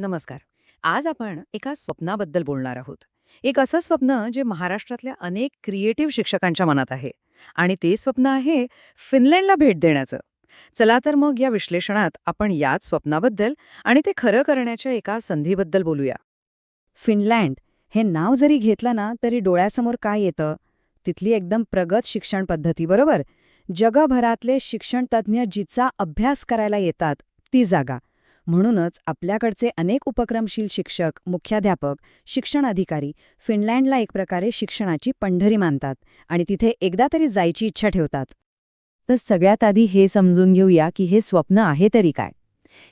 नमस्कार. आज आपण एका स्वप्नाबद्दल बोलणार आहोत. एक असं स्वप्न जे महाराष्ट्रातल्या अनेक क्रिएटिव्ह शिक्षकांच्या मनात आहे आणि ते स्वप्न आहे फिनलँडला भेट देण्याचं. चला तर मग या विश्लेषणात आपण याच स्वप्नाबद्दल आणि ते खरं करण्याच्या एका संधीबद्दल बोलूया. फिनलँड हे नाव जरी घेतलं ना तरी डोळ्यासमोर काय येतं? तिथली एकदम प्रगत शिक्षण पद्धती बरोबर? जगभरातले शिक्षणतज्ज्ञ जिचा अभ्यास करायला येतात ती जागा. म्हणूनच आपल्याकडचे अनेक उपक्रमशील शिक्षक मुख्याध्यापक शिक्षण अधिकारी फिनलँडला एक प्रकारे शिक्षणाची पंढरी मानतात आणि तिथे एकदा तरी जायची इच्छा ठेवतात. तर सगळ्यात आधी हे समजून घेऊया की हे स्वप्न आहे तरी काय.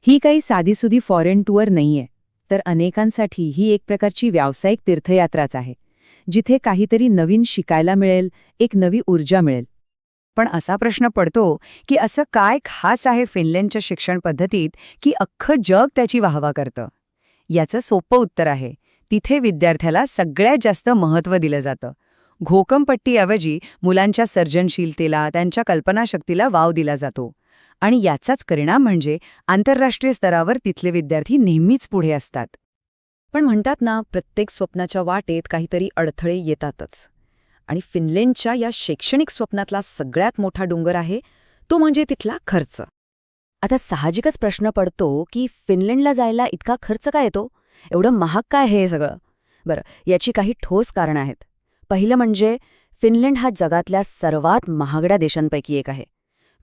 ही काही साधीसुधी फॉरेन टूअर नाहीये तर अनेकांसाठी ही एक प्रकारची व्यावसायिक तीर्थयात्राच आहे जिथे काहीतरी नवीन शिकायला मिळेल एक नवी ऊर्जा मिळेल. पण असा प्रश्न पडतो की असं काय खास आहे फिनलँडच्या शिक्षण पद्धतीत की अख्खं जग त्याची वाहवा करतं? याचं सोपं उत्तर आहे. तिथे विद्यार्थ्याला सगळ्यात जास्त महत्त्व दिलं जातं. घोकमपट्टीऐवजी मुलांच्या सर्जनशीलतेला त्यांच्या कल्पनाशक्तीला वाव दिला जातो. आणि याचाच परिणाम म्हणजे आंतरराष्ट्रीय स्तरावर तिथले विद्यार्थी नेहमीच पुढे असतात. पण म्हणतात ना प्रत्येक स्वप्नाच्या वाटेत काहीतरी अडथळे येतातच. आणि फिनलँडच्या या शैक्षणिक स्वप्नातला सगळ्यात मोठा डोंगर आहे तो म्हणजे तिथला खर्च. आता साहजिकच प्रश्न पडतो की फिनलँडला जायला इतका खर्च काय येतो? एवढं महाग काय हे सगळं? बरं याची काही ठोस कारणं आहेत. पहिलं म्हणजे फिनलँड हा जगातल्या सर्वात महागड्या देशांपैकी एक आहे.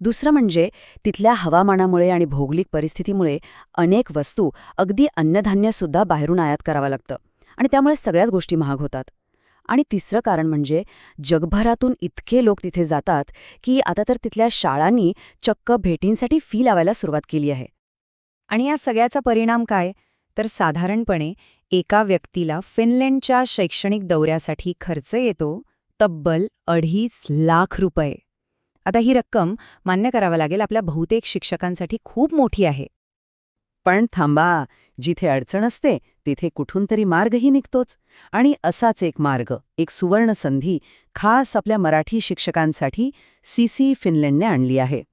दुसरं म्हणजे तिथल्या हवामानामुळे आणि भौगोलिक परिस्थितीमुळे अनेक वस्तू अगदी अन्नधान्यसुद्धा बाहेरून आयात करावं लागतं आणि त्यामुळे सगळ्याच गोष्टी महाग होतात. आणि तिसरं कारण म्हणजे जगभरातून इतके लोक तिथे जातात की आता तर तिथल्या शाळांनी चक्क भेटींसाठी फी लावायला सुरुवात केली आहे. आणि या सगळ्याचा परिणाम काय? तर साधारणपणे एका व्यक्तीला फिनलँडच्या शैक्षणिक दौऱ्यासाठी खर्च येतो तब्बल अडीच लाख रुपये. आता ही रक्कम मान्य करावं लागेल आपल्या बहुतेक शिक्षकांसाठी खूप मोठी आहे. पण थांबा जिथे अडचण असते तिथे कुठून तरी मार्गही निघतोच. आणि असाच एक मार्ग एक सुवर्ण संधी खास आपल्या मराठी शिक्षकांसाठी सीसी फिनलँडने आणली आहे.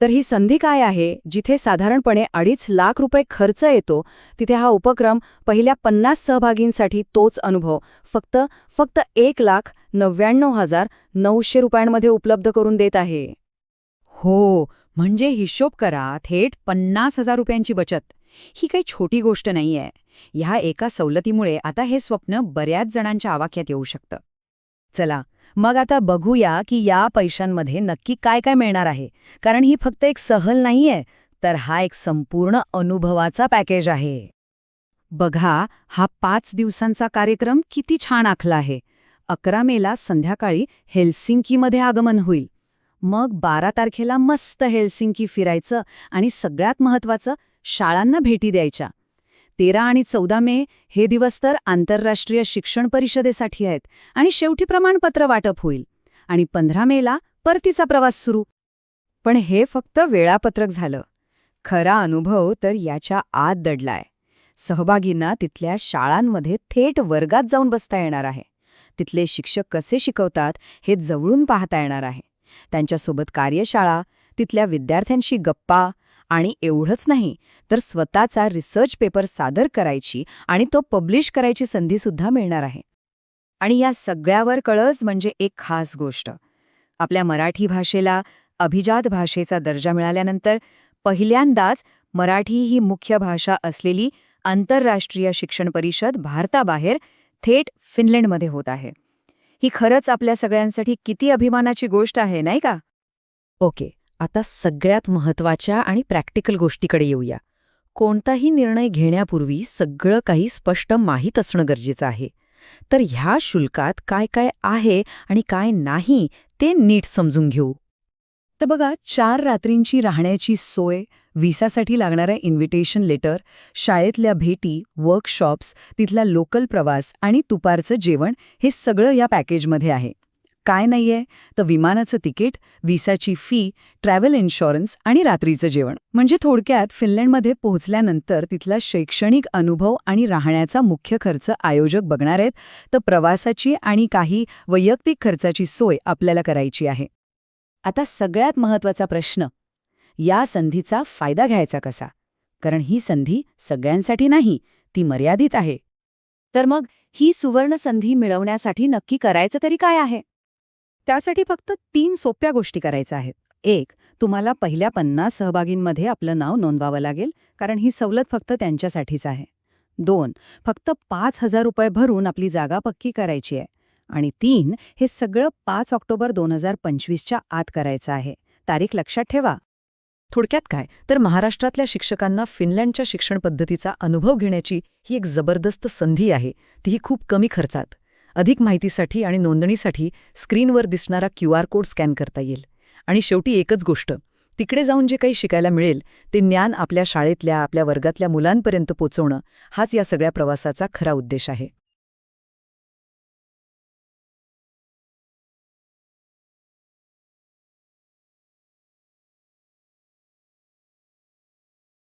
तर ही संधी काय आहे जिथे साधारणपणे अडीच लाख रुपये खर्च येतो तिथे हा उपक्रम पहिल्या पन्नास सहभागींसाठी तोच अनुभव फक्त फक्त एक लाख नव्याण्णव हजार नऊशे रुपयांमध्ये उपलब्ध करून देत आहे. हो म्हणजे हिशोब करा थेट पन्नास हजार रुपयांची बचत. ही काही छोटी गोष्ट नाहीये. ह्या एका सवलतीमुळे आता हे स्वप्न बऱ्याच जणांच्या आवाक्यात येऊ शकतं. चला मग आता बघूया की या पैशांमध्ये नक्की काय काय मिळणार आहे. कारण ही फक्त एक सहल नाहीये तर हा एक संपूर्ण अनुभवाचा पॅकेज आहे. बघा हा पाच दिवसांचा कार्यक्रम किती छान आखला आहे. अकरा मेला संध्याकाळी हेल्सिंकीमध्ये आगमन होईल. मग बारा तारखेला मस्त हेल्सिंकी फिरायचं आणि सगळ्यात महत्वाचं शाळांना भेटी द्यायच्या. तेरा आणि चौदा मे हे दिवस तर आंतरराष्ट्रीय शिक्षण परिषदेसाठी आहेत आणि शेवटी प्रमाणपत्र वाटप होईल आणि पंधरा मेला परतीचा प्रवास सुरू. पण हे फक्त वेळापत्रक झालं. खरा अनुभव तर याच्या आत दडलाय. सहभागींना तिथल्या शाळांमध्ये थेट वर्गात जाऊन बसता येणार आहे. तिथले शिक्षक कसे शिकवतात हे जवळून पाहता येणार आहे. त्यांच्यासोबत कार्यशाळा तिथल्या विद्यार्थ्यांशी गप्पा आणि एवढंच नाही तर स्वतःचा रिसर्च पेपर सादर करायची आणि तो पब्लिश करायची संधीसुद्धा मिळणार आहे. आणि या सगळ्यावर कळस म्हणजे एक खास गोष्ट. आपल्या मराठी भाषेला अभिजात भाषेचा दर्जा मिळाल्यानंतर पहिल्यांदाच मराठी ही मुख्य भाषा असलेली आंतरराष्ट्रीय शिक्षण परिषद भारताबाहेर थेट फिनलँडमध्ये होत आहे. ही खरंच आपल्या सगळ्यांसाठी किती अभिमानाची गोष्ट आहे नाही का? ओके. आता सगळ्यात महत्त्वाच्या आणि प्रॅक्टिकल गोष्टीकडे येऊया. कोणताही निर्णय घेण्यापूर्वी सगळं काही स्पष्ट माहीत असणं गरजेचं आहे. तर ह्या शुल्कात काय काय आहे आणि काय नाही ते नीट समजून घेऊ. तर बघा चार रात्रींची राहण्याची सोय व्हिसासाठी लागणारं इन्व्हिटेशन लेटर शाळेतल्या भेटी वर्कशॉप्स तिथला लोकल प्रवास आणि तुपारचं जेवण हे सगळं या पॅकेजमध्ये आहे. काय नाहीये? तर विमानाचं तिकीट विसाची फी ट्रॅव्हल इन्शुरन्स आणि रात्रीचं जेवण. म्हणजे थोडक्यात फिनलँडमध्ये पोहोचल्यानंतर तिथला शैक्षणिक अनुभव आणि राहण्याचा मुख्य खर्च आयोजक बघणार आहेत तर प्रवासाची आणि काही वैयक्तिक खर्चाची सोय आपल्याला करायची आहे. आता सगळ्यात महत्त्वाचा प्रश्न या संधीचा फायदा घ्यायचा कसा? कारण ही संधी सगळ्यांसाठी नाही ती मर्यादित आहे. तर मग ही सुवर्ण संधी मिळवण्यासाठी नक्की करायचं तरी काय आहे? त्यासाठी फक्त तीन सोप्या गोष्टी करायच्या आहेत. एक तुम्हाला पहिल्या पन्नास सहभागींमध्ये आपलं नाव नोंदवावं लागेल कारण ही सवलत फक्त त्यांच्यासाठीच आहे. दोन फक्त पाच हजार रुपये भरून आपली जागा पक्की करायची आहे. आणि तीन हे सगळं पाच ऑक्टोबर दोन हजार पंचवीसच्या आत करायचं आहे. तारीख लक्षात ठेवा. थोडक्यात काय? तर महाराष्ट्रातल्या शिक्षकांना फिनलँडच्या शिक्षण पद्धतीचा अनुभव घेण्याची ही एक जबरदस्त संधी आहे. तीही खूप कमी खर्चात. अधिक माहितीसाठी आणि नोंदणीसाठी स्क्रीनवर दिसणारा क्यू आर कोड स्कॅन करता येईल. आणि शेवटी एकच गोष्ट तिकडे जाऊन जे काही शिकायला मिळेल ते ज्ञान आपल्या शाळेतल्या आपल्या वर्गातल्या मुलांपर्यंत पोचवणं हाच या सगळ्या प्रवासाचा खरा उद्देश आहे.